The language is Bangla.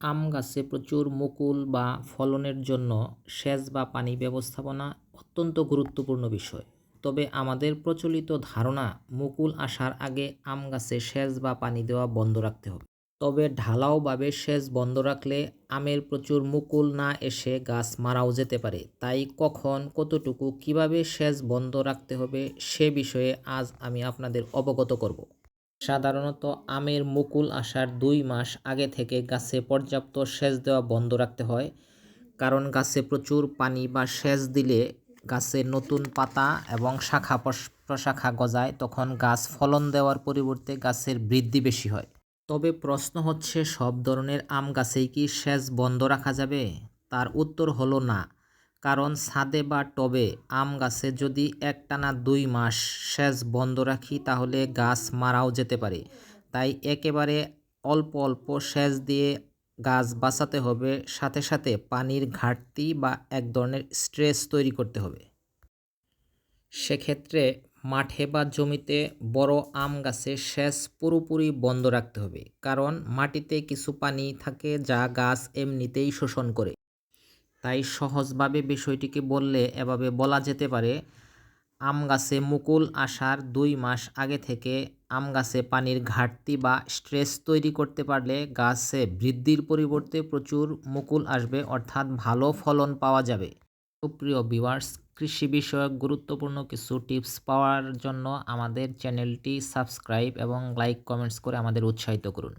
আম গাছে প্রচুর মুকুল বা ফলনের জন্য সেচ বা পানি ব্যবস্থাপনা অত্যন্ত গুরুত্বপূর্ণ বিষয়। তবে আমাদের প্রচলিত ধারণা, মুকুল আসার আগে আম গাছে সেচ বা পানি দেওয়া বন্ধ রাখতে হবে। তবে ঢালাওভাবে সেচ বন্ধ রাখলে আমের প্রচুর মুকুল না এসে গাছ মারাও যেতে পারে। তাই কখন, কতটুকু, কীভাবে সেচ বন্ধ রাখতে হবে সে বিষয়ে আজ আমি আপনাদের অবগত করব। সাধারণত আমের মুকুল আসার দুই মাস আগে থেকে গাছে পর্যাপ্ত সেচ দেওয়া বন্ধ রাখতে হয়, কারণ গাছে প্রচুর পানি বা সেচ দিলে গাছের নতুন পাতা এবং শাখা প্রশাখা গজায়, তখন গাছ ফলন দেওয়ার পরিবর্তে গাছের বৃদ্ধি বেশি হয়। তবে প্রশ্ন হচ্ছে, সব ধরনের আম গাছেই কি সেচ বন্ধ রাখা যাবে? তার উত্তর হলো না। কারণ ছাদে বা টবে আম গাছে যদি একটানা দুই মাস সেচ বন্ধ রাখি, তাহলে গাছ মারাও যেতে পারে। তাই একেবারে অল্প অল্প সেচ দিয়ে গাছ বাঁচাতে হবে। সাথে সাথে পানির ঘাটতি বা এক ধরনের স্ট্রেস তৈরি করতে হবে। সেক্ষেত্রে মাঠে বা জমিতে বড় আম গাছে সেচ পুরোপুরি বন্ধ রাখতে হবে। কারণ মাটিতে কিছু পানি থাকে যা গাছ এমনিতেই শোষণ করে। তাই সহজভাবে বিষয়টিকে বললে এভাবে বলা যেতে পারে, আম গাছে মুকুল আসার দুই মাস আগে থেকে আম গাছে পানির ঘাটতি বা স্ট্রেস তৈরি করতে পারলে গাছে বৃদ্ধির পরিবর্তে প্রচুর মুকুল আসবে, অর্থাৎ ভালো ফলন পাওয়া যাবে। সুপ্রিয় ভিউয়ার্স, কৃষি বিষয়ক গুরুত্বপূর্ণ কিছু টিপস পাওয়ার জন্য আমাদের চ্যানেলটি সাবস্ক্রাইব এবং লাইক কমেন্টস করে আমাদের উৎসাহিত করুন।